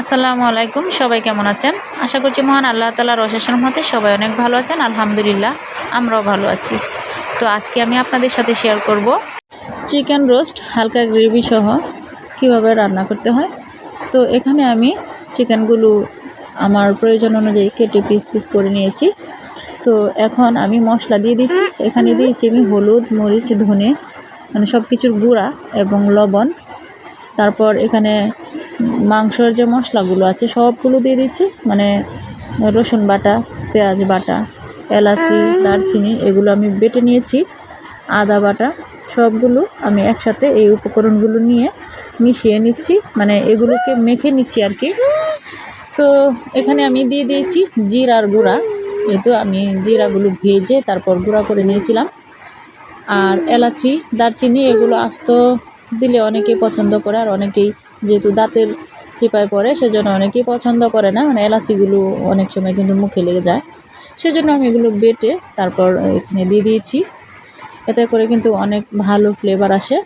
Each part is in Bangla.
আসসালামু আলাইকুম, সবাই কেমন আছেন? আশা করছি মহান আল্লাহ তালার অশেষের মতে সবাই অনেক ভালো আছেন, আলহামদুলিল্লাহ, আমরাও ভালো আছি। তো আজকে আমি আপনাদের সাথে শেয়ার করব চিকেন রোস্ট, হালকা গ্রেভি সহ কীভাবে রান্না করতে হয়। তো এখানে আমি চিকেনগুলো আমার প্রয়োজন অনুযায়ী কেটে পিস পিস করে নিয়েছি। তো এখন আমি মশলা দিয়ে দিচ্ছি। এখানে দিয়েছি আমি হলুদ, মরিচ, ধনে মানে সব কিছুর গুঁড়া এবং লবণ। তারপর এখানে মাংসর যে মশলাগুলো আছে, সবগুলো দিয়ে দিচ্ছি। মানে রসুন বাটা, পেঁয়াজ বাটা, এলাচি, দারচিনি, এগুলো আমি বেটে নিয়েছি। আদা বাটা, সবগুলো আমি একসাথে এই উপকরণগুলো নিয়ে মিশিয়ে নিচ্ছি। মানে এগুলোকে মেখে নিচ্ছি আর কি। তো এখানে আমি দিয়ে দিয়েছি জিরার গুঁড়া। এই তো আমি জিরাগুলো ভেজে তারপর গুঁড়া করে নিয়েছিলাম। আর এলাচি, দারচিনি, এগুলো আস্ত দিলে অনেকেই পছন্দ করে আর অনেকেই যেহেতু দাঁতের চিপায় পড়ে, সেজন্য অনেকেই পছন্দ করে না। মানে এলাচিগুলো অনেক সময় কিন্তু মুখে লেগে যায়। সেজন্য আমি এগুলো বেটে তারপর এখানে দিয়ে দিয়েছি। এতে করে কিন্তু অনেক ভালো ফ্লেভার আসে।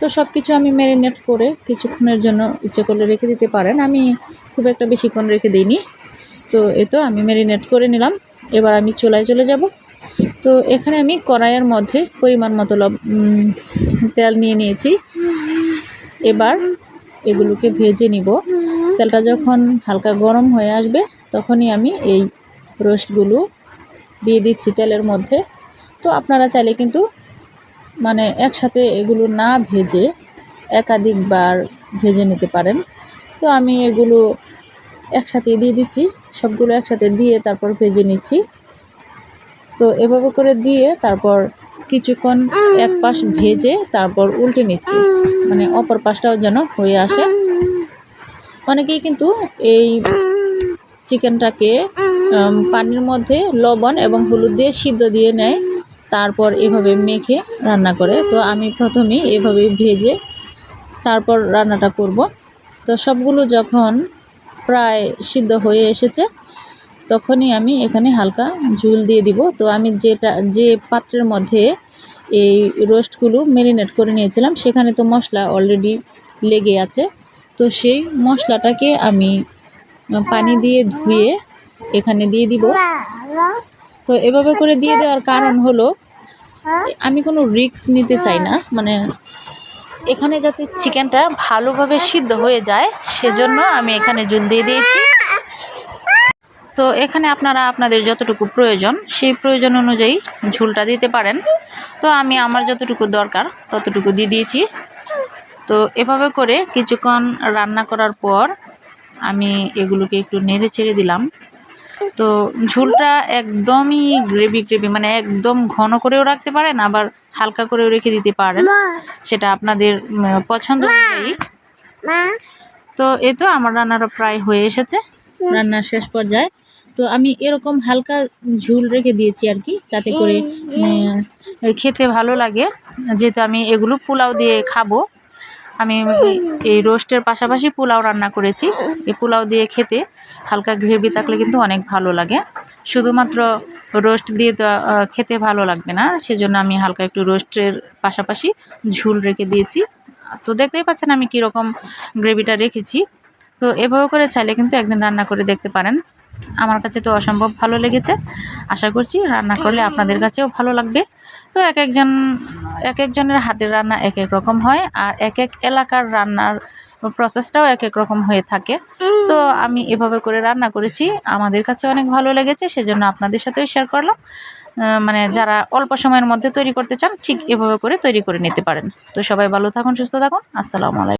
তো সব কিছু আমি ম্যারিনেট করে কিছুক্ষণের জন্য ইচ্ছে করলে রেখে দিতে পারেন। আমি খুব একটা বেশিক্ষণ রেখে দিইনি। তো এ তো আমি ম্যারিনেট করে নিলাম। এবার আমি চুলায় চলে যাব। তো এখানে আমি কড়াইয়ের মধ্যে পরিমাণ মতো তেল নিয়ে নিয়েছি। এবার এগুলোকে ভেজে নিব। তেলটা যখন হালকা গরম হয়ে আসবে, তখনই আমি এই রোস্টগুলো দিয়ে দিচ্ছি তেলের মধ্যে। তো আপনারা চাইলে কিন্তু মানে একসাথে এগুলো না ভেজে একাধিকবার ভেজে নিতে পারেন। তো আমি এগুলো একসাথে দিয়ে দিচ্ছি, সবগুলো একসাথে দিয়ে তারপর ভেজে নিচ্ছি। তো এভাবে করে দিয়ে তারপর কিছুক্ষণ এক পাশ ভেজে তারপর উল্টে নিচ্ছি। মানে অপর পাশটাও যেন হয়ে আসে। অনেকেই কিন্তু এই চিকেনটাকে পানির মধ্যে লবণ এবং হলুদ দিয়ে সিদ্ধ দিয়ে নেয়, তারপর এভাবে মেখে রান্না করে। তো আমি প্রথমেই এভাবে ভেজে তারপর রান্নাটা করব। তো সবগুলো যখন প্রায় সিদ্ধ হয়ে এসেছে, তখনই আমি এখানে হালকা ঝুল দিয়ে দিব। তো আমি যেটা, যে পাত্রের মধ্যে এই রোস্টগুলো ম্যারিনেট করে নিয়েছিলাম। সেখানে তো মশলা অলরেডি লেগে আছে। তো সেই মশলাটাকে আমি পানি দিয়ে ধুয়ে এখানে দিয়ে দিব। তো এভাবে করে দিয়ে দেওয়ার কারণ হলো, আমি কোনো রিস্ক নিতে চাই না। মানে এখানে যাতে চিকেনটা ভালোভাবে সিদ্ধ হয়ে যায়, সেজন্য আমি এখানে জুল দিয়ে দিয়েছি। তো এখানে আপনারা আপনাদের যতটুকু প্রয়োজন, সেই প্রয়োজন অনুযায়ী ঝুলটা দিতে পারেন। তো আমি আমার যতটুকু দরকার ততটুকু দিয়ে দিয়েছি। তো এভাবে করে কিছুক্ষণ রান্না করার পর আমি এগুলোকে একটু নেড়ে ছেড়ে দিলাম। তো ঝোলটা একদমই গ্রেভি গ্রেভি মানে একদম ঘন করেও রাখতে পারেন আবার হালকা করেও রেখে দিতে পারেন। সেটা আপনাদের পছন্দ অনুযায়ী। তো এ তো আমার রান্নাটা প্রায় হয়ে এসেছে রান্নার শেষ পর্যায়ে। তো আমি এরকম হালকা ঝুল রেখে দিয়েছি আর কি যাতে করে খেতে ভালো লাগে। যেহেতু আমি এগুলো পোলাও দিয়ে খাব। আমি এই রোস্টের পাশাপাশি পোলাও রান্না করেছি। এই পোলাও দিয়ে খেতে হালকা গ্রেভি থাকলে কিন্তু অনেক ভালো লাগে। শুধুমাত্র রোস্ট দিয়ে তো খেতে ভালো লাগবে না। সেজন্য আমি হালকা একটু রোস্টের পাশাপাশি ঝুল রেখে দিয়েছি। তো দেখতেই পাচ্ছেন আমি কীরকম গ্রেভিটা রেখেছি। তো এভাবে করে চাইলে কিন্তু একদিন রান্না করে দেখতে পারেন। আমার কাছে তো অসম্ভব ভালো লেগেছে। আশা করছি রান্না করলে আপনাদের কাছেও ভালো লাগবে। তো এক একজন, এক একজনের হাতের রান্না এক এক রকম হয় আর এক এক এলাকার রান্নার প্রসেসটাও এক এক রকম হয়ে থাকে। তো আমি এভাবে করে রান্না করেছি। আমাদের কাছে অনেক ভালো লেগেছে, সেজন্য আপনাদের সাথেও শেয়ার করলাম। মানে যারা অল্প সময়ের মধ্যে তৈরি করতে চান, ঠিক এভাবে করে তৈরি করে নিতে পারেন। তো সবাই ভালো থাকুন, সুস্থ থাকুন। আসসালামু আলাইকুম।